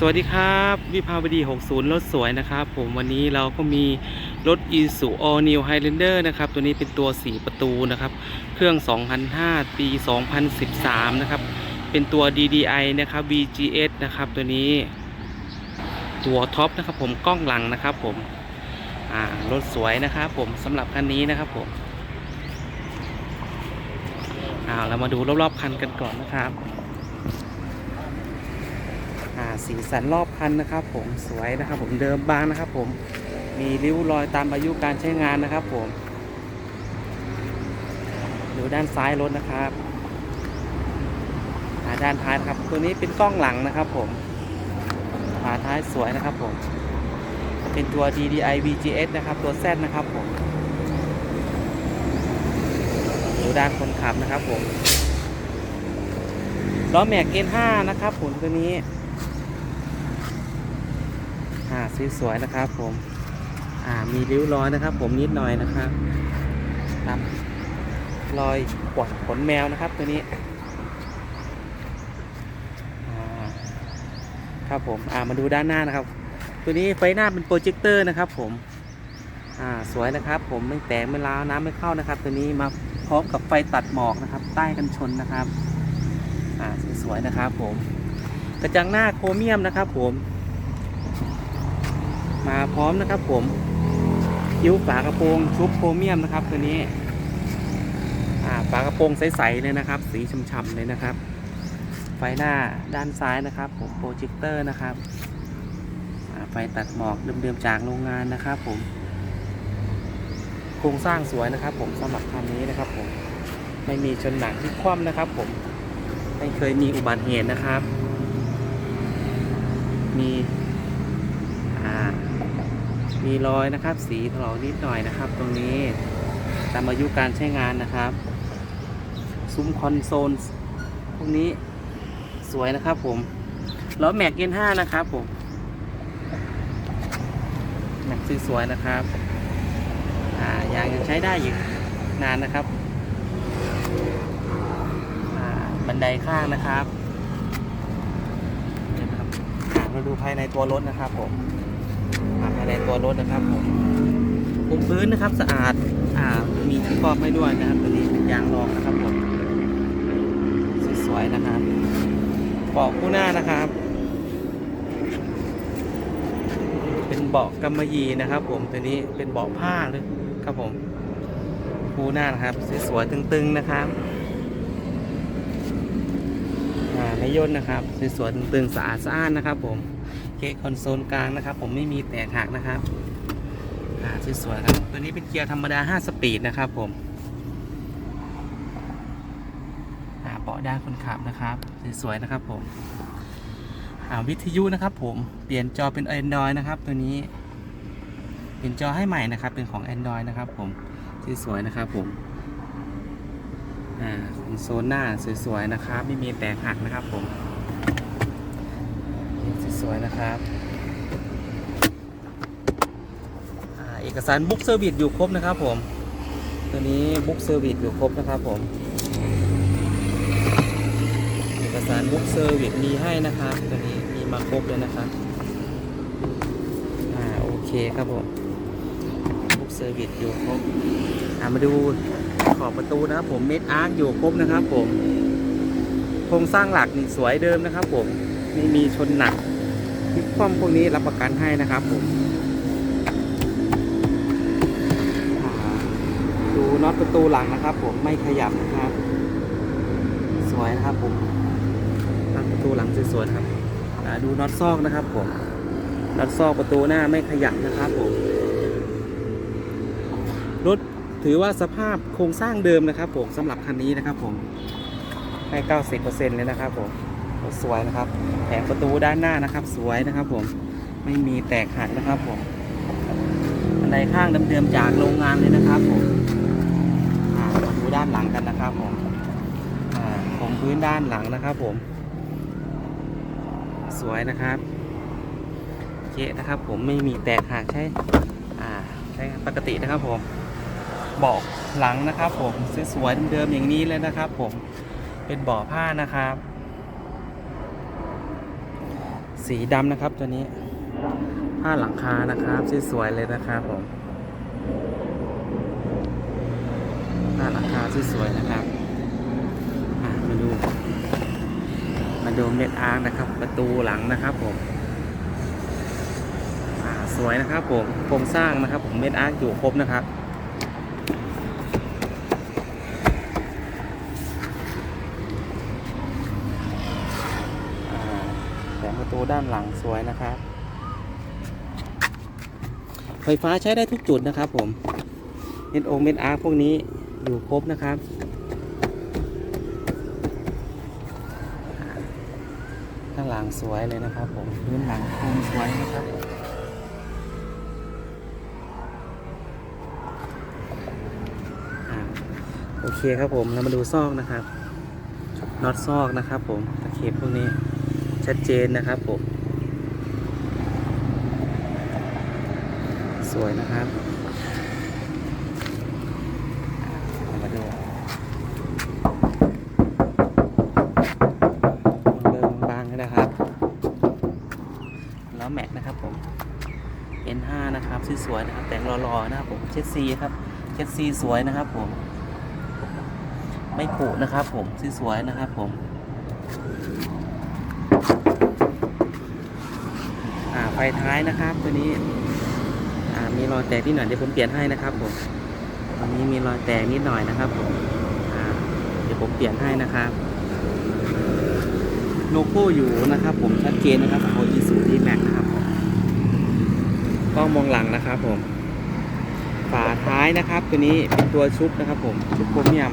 สวัสดีครับ วิภาวดี 60 รถสวยนะครับ ผมวันนี้เราก็มีรถ i s u All New Highlander นะครับ ตัวนี้เป็นตัว 4 ประตูนะครับ เครื่อง 2005 ปี 2013 นะครับ เป็นตัว DDI นะครับ VGS นะครับ ตัวนี้ ตัวท็อปนะครับผมกล้องหลังนะครับผมอ่ารถสวยนะครับผมสำหรับคันนี้นะครับผมอ่าเรามาดูรอบๆคันกันก่อนนะครับ สีสันรอบคันนะครับ ผมสวยนะครับ ผมเดิมบางนะครับ ผมมีริ้วรอยตามอายุการใช้งานนะครับ ผมดูด้านซ้ายรถนะครับอ่าด้านท้ายนะครับ ตัวนี้เป็นกล้องหลังนะครับ ผมฝาท้ายสวยนะครับ ผม เป็นตัว DDI VGS นะครับ ตัว Z นะครับผมดูด้านคนขับนะครับผมล้อแม็ก N5 นะครับผมตัวนี้ อ่าสวยๆนะครับ ผม อ่ามีริ้วรอยนะครับ ผมนิดหน่อยนะครับครับรอยกวดขนแมวนะครับ ตัวนี้ครับผมอ่ามาดูด้านหน้านะครับ ตัวนี้ไฟหน้าเป็นโปรเจคเตอร์นะครับ ผมอ่าสวยนะครับ ผมไม่แตกไม่ร้าวน้ำไม่เข้านะครับ ตัวนี้มาพร้อมกับไฟตัดหมอกนะครับ ใต้กันชนนะครับอ่าสวยๆนะครับ ผมกระจังหน้าโครเมียมนะครับ ผม มาพร้อมนะครับผมคิ้วฝากระโปรงชุบโครเมียมนะครับ ตัวนี้ฝากระโปรงใสๆเลยนะครับ สีฉ่ำๆเลยนะครับ ไฟหน้าด้านซ้ายนะครับ ผมโปรเจคเตอร์นะครับไฟตัดหมอกเดิมๆจากโรงงานนะครับ ผมโครงสร้างสวยนะครับ ผมสำหรับคันนี้นะครับ ผมไม่มีชนหนักที่คว่ำนะครับ ผมไม่เคยมีอุบัติเหตุนะครับ มี มีรอยนะครับ สีถลอกนิดหน่อยนะครับ ตรงนี้ตามอายุการใช้งานนะครับ ซุ้มคอนโซลพวกนี้สวยนะครับผมล้อแม็กเอ็นห้านะครับผมแม็กสวยๆนะครับอ่ายางยังใช้ได้อยู่นานนะครับบันไดข้างนะครับเดี๋ยวครับเราดูภายในตัวรถนะครับผม อ่าภายในตัวรถนะครับผมปูพื้นนะครับสะอาดอ่ามีที่ครอบให้ด้วยนะครับตัวนี้เป็นยางรองนะครับผมสวยๆนะครับเบาะคู่หน้านะครับ เป็นเบาะกำมะหยี่นะครับ ผมตัวนี้เป็นเบาะผ้าเลยครับผมคู่หน้านะครับสวยๆตึงๆนะครับอ่าไม่ย่นนะครับสวยๆตึงๆสะอาดสะอ้านนะครับผม เคคอนโซลกลางนะครับ ผมไม่มีแตกหักนะครับอ่าสวยๆครับตัวนี้เป็นเกียร์ธรรมดา 5 สปีดนะครับผมอ่าเบาะด้านคนขับนะครับสวยๆนะครับผมอ่าวิทยุนะครับ ผมเปลี่ยนจอเป็น Android นะครับ ตัวนี้เปลี่ยนจอให้ใหม่นะครับ เป็นของ Android นะครับ ผมสวยๆนะครับ ผมอ่าคอนโซลหน้าสวยๆนะครับ ไม่มีแตกหักนะครับผม สวยๆนะครับอ่าเอกสารบุ๊กเซอร์วิสอยู่ครบนะครับผม ตัวนี้บุ๊กเซอร์วิสอยู่ครบนะครับผม เอกสารบุ๊กเซอร์วิสมีให้นะครับตัวนี้มีมาครบเลยนะครับอ่าโอเคครับผมบุ๊กเซอร์วิสอยู่ครบอ่ามาดูขอบประตูนะครับผมเม็ดอาร์คอยู่ครบนะครับผมโครงสร้างหลักนี่สวยเดิมนะครับผม ไม่มีชนหนักพิกคว่ำพวกนี้รับประกันให้นะครับผมอ่าดูน็อตประตูหลังนะครับ ผมไม่ขยับนะครับ สวยนะครับผมตั้งประตูหลังสวยๆนะครับอ่าดูน็อตซอกนะครับผมน็อตซอกประตูหน้าไม่ขยับนะครับผมรถถือว่าสภาพโครงสร้างเดิมนะครับผมสำหรับคันนี้นะครับผมให้ 90%เลยนะครับผมรถ สวยนะครับ แผงประตูด้านหน้านะครับ สวยนะครับ ผมไม่มีแตกหักนะครับผมบันไดข้างเดิมๆจากโรงงานเลยนะครับ ผมอ่ามาดูด้านหลังกันนะครับ ผมของพื้นด้านหลังนะครับ ผม สวยนะครับเจ๊นะครับ ผมไม่มีแตกหักใช่ใช้ปกตินะครับ ผมเบาะหลังนะครับ ผมสวยๆเดิมๆอย่างนี้เลยนะครับ ผมเป็นเบาะผ้านะครับ สีดำนะครับตัวนี้ผ้าหลังคานะครับสวยๆเลยนะครับผมผ้าหลังคาสวยๆนะครับมาดูมาดูเม็ดอาร์นะครับ ประตูหลังนะครับผมสวยนะครับผมโครงสร้างนะครับผมเม็ดอาร์อยู่ครบนะครับ อ่าแผงประ ตูด้านหลังสวยนะครับ ไฟฟ้าใช้ได้ทุกจุดนะครับผมเม็ดองเม็ดอาร์พวกนี้อยู่ครบนะครับข้างหลังสวยเลยนะครับผมพื้นหลังคงสวยนะครับโอเคครับผมเรามาดูซอกนะครับน็อตซอกนะครับผมตะเข็บพวกนี้ ชัดเจนนะครับผม สวยนะครับมาดูเบอร์บางๆนะครับ แล้วแม็กนะครับผม N5 นะครับสวยๆนะครับ แต่งรอๆนะครับผมเช็ดซีครับเช็ดซีสวยนะครับผม ไม่ผุนะครับผมสวยๆนะครับผม อ่า ไฟท้ายนะครับ ตัวนี้มีรอยแตกนิดหน่อยเดี๋ยวผมเปลี่ยนให้นะครับผมตอนนี้มีรอยแตกนิดหน่อยนะครับผมเดี๋ยวผมเปลี่ยนให้นะครับโลโก้อยู่นะครับ ผมชัดเจนนะครับโออีสูดีแม็กนะครับผมกล้องมองหลังนะครับผม ฝาท้ายนะครับ ตัวนี้เป็นตัวชุบนะครับ ผมชุบโครเมียม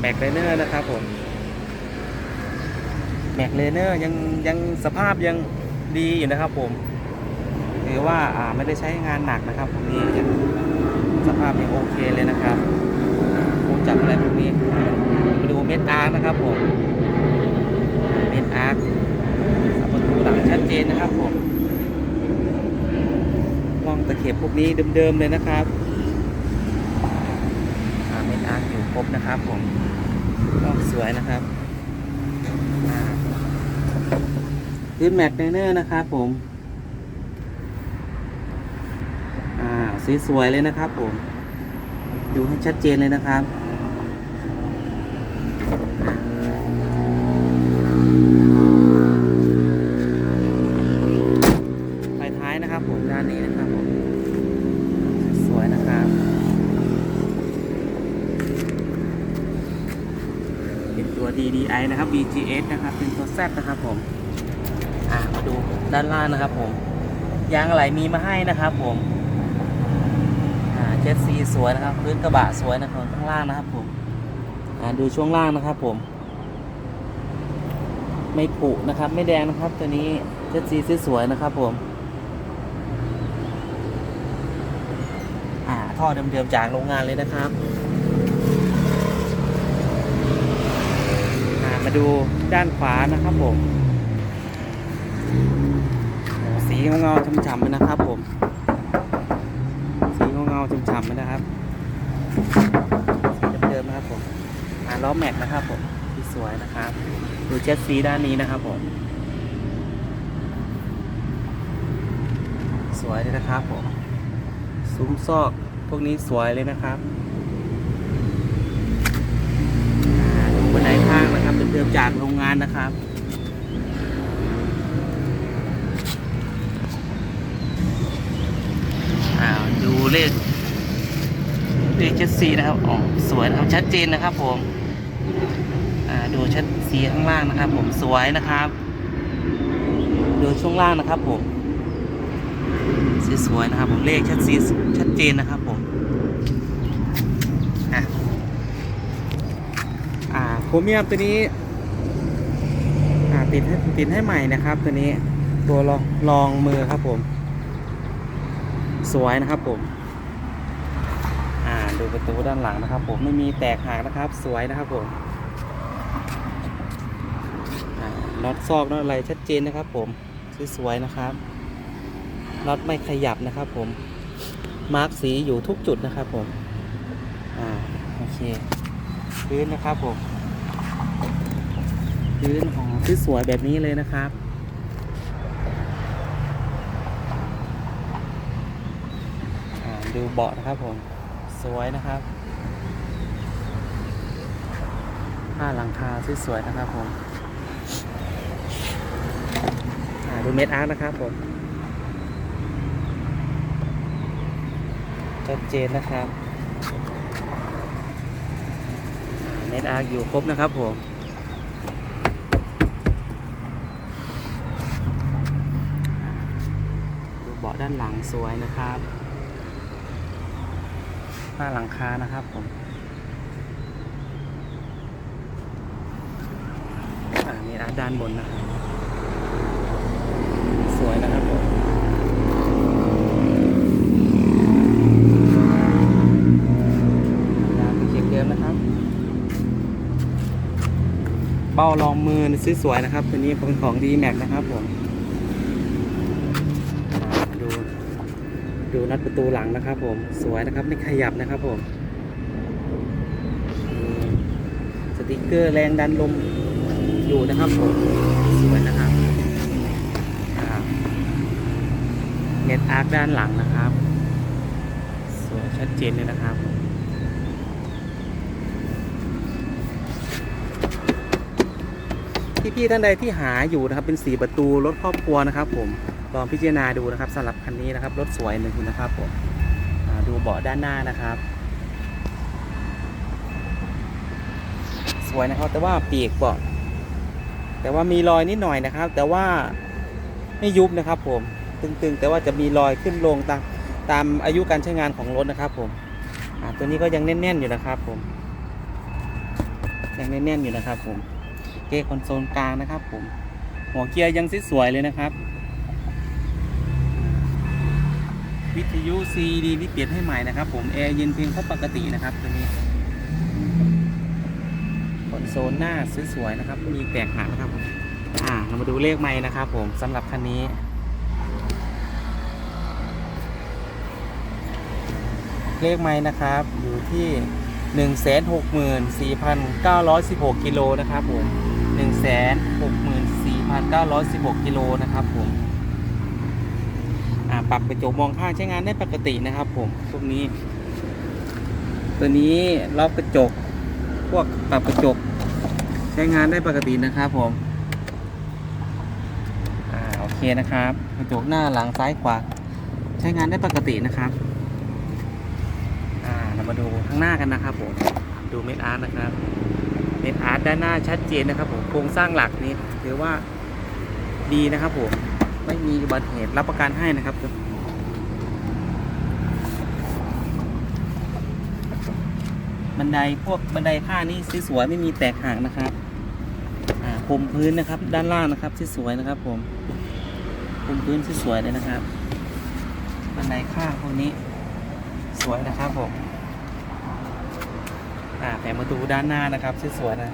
แม็กเลเนอร์นะครับผมแม็กเลเนอร์ยังยังสภาพยัง ดีอยู่นะครับผมถือว่าอ่าไม่ได้ใช้งานหนักนะครับพวกนี้สภาพยังโอเคเลยนะครับคงจับอะไรพวกนี้มาดูเม็ดอาร์นะครับผมเม็ดอาร์คสับประตูหลังชัดเจนนะครับผมล่องตะเข็บพวกนี้เดิมๆเลยนะครับเม็ดอาร์คอยู่ครบนะครับผมลองสวยนะครับอ่า พื้นแม็กไนเนอร์นะครับผม อ่าสีสวยเลยนะครับผม ดูให้ชัดเจนเลยนะครับไฟท้ายนะครับผมด้านนี้นะครับผม สวยนะครับเป็นตัว DDI นะครับ BGS นะครับ เป็นตัว Z นะครับผม อ่ามาดูด้านล่างนะครับผมยางอะไหล่มีมาให้นะครับผมอ่าเจ็ตซีสวยนะครับพื้นกระบะสวยนะครับข้างล่างนะครับผมอ่าดูช่วงล่างนะครับผม ไม่ผุนะครับ ไม่แดงนะครับ ตัวนี้เจ็ตซีสวยนะครับผมอ่าท่อเดิมๆจากโรงงานเลยนะครับมาดูด้านขวานะครับผมโอ้สีเงาๆช้ำๆเลยนะครับ ผมสีเงาๆช้ำๆเลยนะครับสีเดิมๆนะครับผมอ่าล้อแม็กนะครับผมที่สวยนะครับดูเจ็ตซีด้านนี้นะครับผม สวยเลยนะครับผมซุ้มซอกพวกนี้สวยเลยนะครับอ่าดูบันไดข้างนะครับเดิมๆจากโรงงานนะครับ อ่าดู เลขเลขเจ็ดสีนะครับอ๋อสวยนะครับชัดเจนนะครับ ผมอ่าดูชัดสีข้างล่างนะครับ ผมสวยนะครับ ดูช่วงล่างนะครับ ผมสีสวยนะครับ ผมเลขชัดสีชัดเจนนะครับ ผมอะอ่าโครเมียมตัวนี้อ่าติดให้ติดให้ใหม่นะครับ ตัวนี้ตัวรองรองมือครับผม สวยนะครับผม ดูประตูด้านหลังนะครับ ผมไม่มีแตกหักนะครับ สวยนะครับผมน็อตซอกน็อตอะไรชัดเจนนะครับ ผมสวยๆนะครับน็อตไม่ขยับนะครับ ผมมาร์กสีอยู่ทุกจุดนะครับ ผมอ่าโอเคพื้นนะครับผมพื้นหอสวยแบบนี้เลยนะครับดูเบาะนะครับผม สวยนะครับผ้าหลังคาสวยๆนะครับผมดูเม็ดอาร์ตนะครับผมชัดเจนนะครับเม็ดอาร์อยู่ครบนะครับผมดูเบาะด้านหลังสวยนะครับ ผ้าหลังคานะครับผมอ่านี่ร้านด้านบนนะครับสวยนะครับผมร้านเป็นเช็คเดิมนะครับ เบ้ารองมือซีสวยนะครับตัวนี้เป็นของ d m a x นะครับผม นัดประตูหลังนะครับ ผมสวยนะครับไม่ขยับนะครับผมสติกเกอร์แรงดันลมอยู่นะครับผมสวยนะครับเน็ตอาร์คด้านหลังนะครับ สวยชัดเจนเลยนะครับ พี่ๆท่านใดที่หาอยู่นะครับเป็นสีประตูรถครอบครัวนะครับ ผมลองพิจารณาดูนะครับสำหรับคันนี้นะครับรถสวยหนึ่งนะครับผมดูเบาะด้านหน้านะครับ สวยนะครับแต่ว่าปีกเบาะแต่ว่ามีรอยนิดหน่อยนะครับ แต่ว่าไม่ยุบนะครับ ผมตึงๆ แต่ว่าจะมีรอยขึ้นลงตามตามอายุการใช้งานของรถนะครับ ผมตัวนี้ก็ยังแน่นๆอยู่นะครับ ผมยังแน่นๆอยู่นะครับ ผม เกยร์คอนโซลกลางนะครับผมหัวเกียร์ยังสวยเลยนะครับ วิทยุ CD นี่เปลี่ยนให้ใหม่นะครับ ผมแอร์เย็นเพียงเท่าปกตินะครับตัวนี้คอนโซลหน้าสวยๆนะครับไม่มีแตกหักนะครับผมอ่าเรามาดูเลขไม้นะครับ ผมสำหรับคันนี้เลขไม้นะครับ อยู่ที่ 164,916 กิโลนะครับผม 164,916 กิโลนะครับผมอ่าปรับกระจกมองข้างใช้งานได้ปกตินะครับผมพวกนี้ ตัวนี้ล็อกกระจก พวกปรับกระจก ใช้งานได้ปกตินะครับผมอ่าโอเคนะครับ กระจกหน้าหลังซ้ายขวา ใช้งานได้ปกตินะครับ เรามาดูข้างหน้ากันนะครับผมดูเม็ดอาร์ตนะครับเม็ดอาร์ตด้านหน้าชัดเจนนะครับผมโครงสร้างหลักนี้ถือว่าดีนะครับผมไม่มีอุบัติเหตุรับประกันให้นะครับบันไดพวกบันไดข้านี่สวยๆไม่มีแตกหักนะครับอ่มพื้นนะครับ ด้านล่างนะครับสวยๆนะครับ ผมพรมพื้นสวยๆเลยนะครับ บันไดข้างพวกนี้สวยนะครับผม อ่าแผงประตูด้านหน้านะครับสวยๆนะ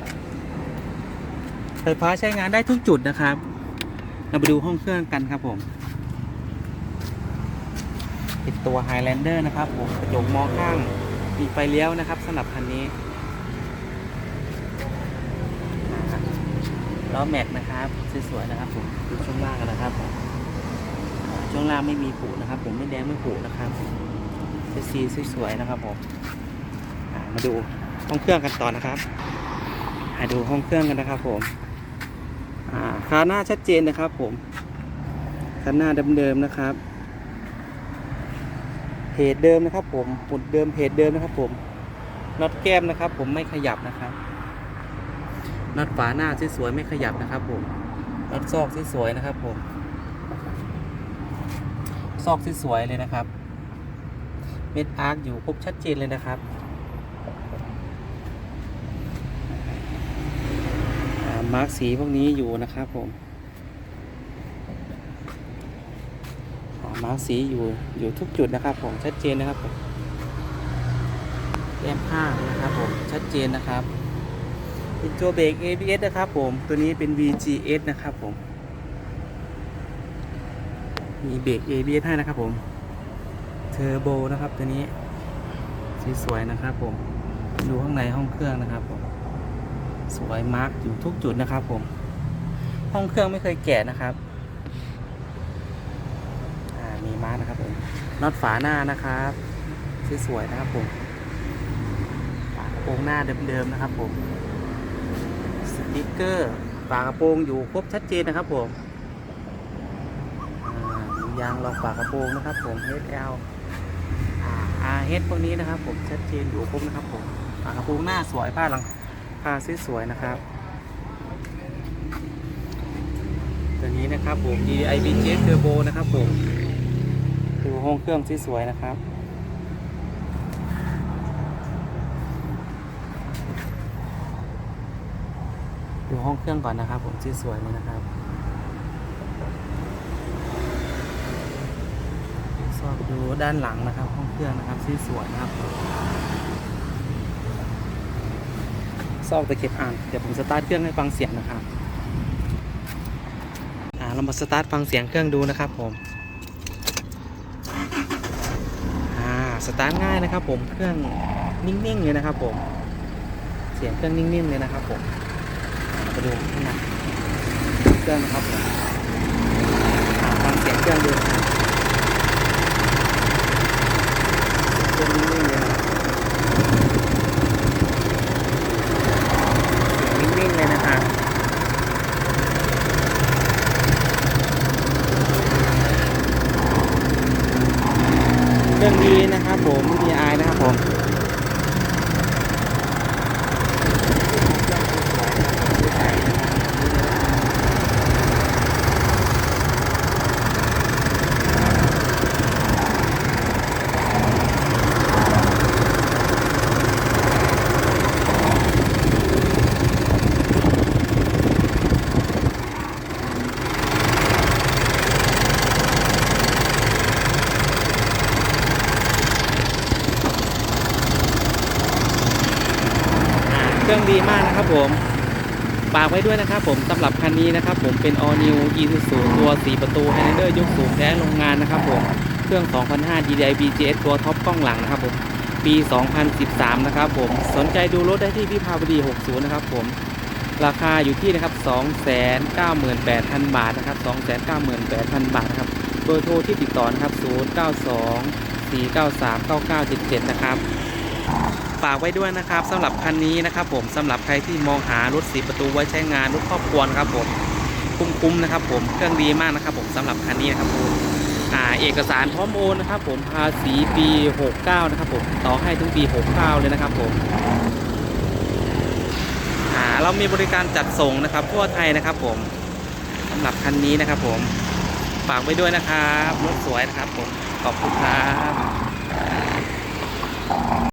ไฟฟ้าใช้งานได้ทุกจุดนะครับ เราไปดูห้องเครื่องกันครับผมเป็นตัว Highlander นะครับผมกระจกมองข้างมีไฟเลี้ยวนะครับสำหรับคันนี้ล้อแม็กนะครับสวยๆนะครับผมดูช่วงล่างกันนะครับผมช่วงล่างไม่มีผุนะครับ ผมไม่แดงไม่ผุนะครับซีสวยๆนะครับผมมาดู ห้องเครื่องกันต่อนะครับดูห้องเครื่องกันนะครับผมอ่าคาหน้าชัดเจนนะครับผมคันหน้าเดิมๆนะครับเพจเดิมนะครับ ผมปุ่ดเดิมเพจเดิมนะครับ ผมน็อตแก้มนะครับ ผมไม่ขยับนะครับน็อตฝาหน้าสวยๆไม่ขยับนะครับ ผมน็อตซอกสวยๆนะครับ ผม ซอกสวยๆเลยนะครับ เม็ดอาร์คอยู่ครบชัดเจนเลยนะครับอ่า มาร์กสีพวกนี้อยู่นะครับผมมาร์กสีอยู่อยู่ทุกจุดนะครับ ผมชัดเจนนะครับผมแก้มข้านะครับผมชัดเจนนะครับเป็นตัวเบรก ABS นะครับผมตัวนี้เป็น VGS นะครับผม มีเบรก ABS ให้นะครับผมเทอร์โบนะครับตัวนี้สวยๆนะครับผมดูข้างในห้องเครื่องนะครับผม สวยมาร์กอยู่ทุกจุดนะครับผม ห้องเครื่องไม่เคยแกะนะครับมีมาร์กนะครับผมน็อตฝาหน้านะครับสวยๆนะครับผมฝากระโปรงหน้าเดิมๆนะครับผมสติกเกอร์ฝากระโปรงอยู่ครบชัดเจนนะครับผมยางรองฝากระโปรงนะครับผม HL อ่า RH พวกนี้นะครับผมชัดเจนอยู่ครบนะครับผมฝากระโปรงหน้าสวยผ้าหลัง ผ้าสวยๆนะครับตัวนี้นะครับผม DI b j Turbo นะครับผมดูห้องเครื่องสวยๆนะครับดูห้องเครื่องก่อนนะครับผมสวยๆเลยนะครับสอบดูด้านหลังนะครับ ห้องเครื่องนะครับสวยๆนะครับ ซอกตะเข็บอ่านเดี๋ยวผมสตาร์ทเครื่องให้ฟังเสียงนะครับอ่าเรามาสตาร์ทฟังเสียงเครื่องดูนะครับผมอ่าสตาร์ทง่ายนะครับ ผมเครื่องนิ่งๆเลยนะครับ ผม เสียงเครื่องนิ่งๆเลยนะครับ ผมมาดูข้างในเครื่องนะครับผมฟังเสียงเครื่องดูนะครับเครื่องนิ่งๆเลยนะครับเสียงนิ่งๆเลยนะครับ เครื่องดีนะครับผม DI นะครับผม อ่า เครื่องดีมากนะครับผมฝากไว้ด้วยนะครับผมสำหรับคันนี้นะครับผมเป็น All New Isuzu ตัว 4 ประตู Highlander ยกสูงแท้โรงงานนะครับผมเครื่อง 2005 DDI BGS ตัวท็อปกล้องหลังนะครับผมปี 2013 นะครับผมสนใจดูรถได้ที่พิพาวดี 60 นะครับผมราคาอยู่ที่นะครับ 298,000 บาทนะครับ 298,000 บาทนะครับเบอร์โทรที่ติดต่อนะครับ 092 493 9977 นะครับ ฝากไว้ด้วยนะครับสำหรับคันนี้นะครับ ผมสำหรับใครที่มองหารถสีประตูไว้ใช้งานรถครอบครัวครับผมคุ้มๆนะครับ ผมเครื่องดีมากนะครับ ผมสำหรับคันนี้นะครับผมอเอกสารพร้อมโอนนะครับ ผมภาษีปี 69 นะครับ ผมต่อให้ถึงปี 69 เลยนะครับ ผมเรามีบริการจัดส่งนะครับ ทั่วไทยนะครับ ผมสำหรับคันนี้นะครับ ผมฝากไว้ด้วยนะครับรถสวยนะครับ ผมขอบคุณครับ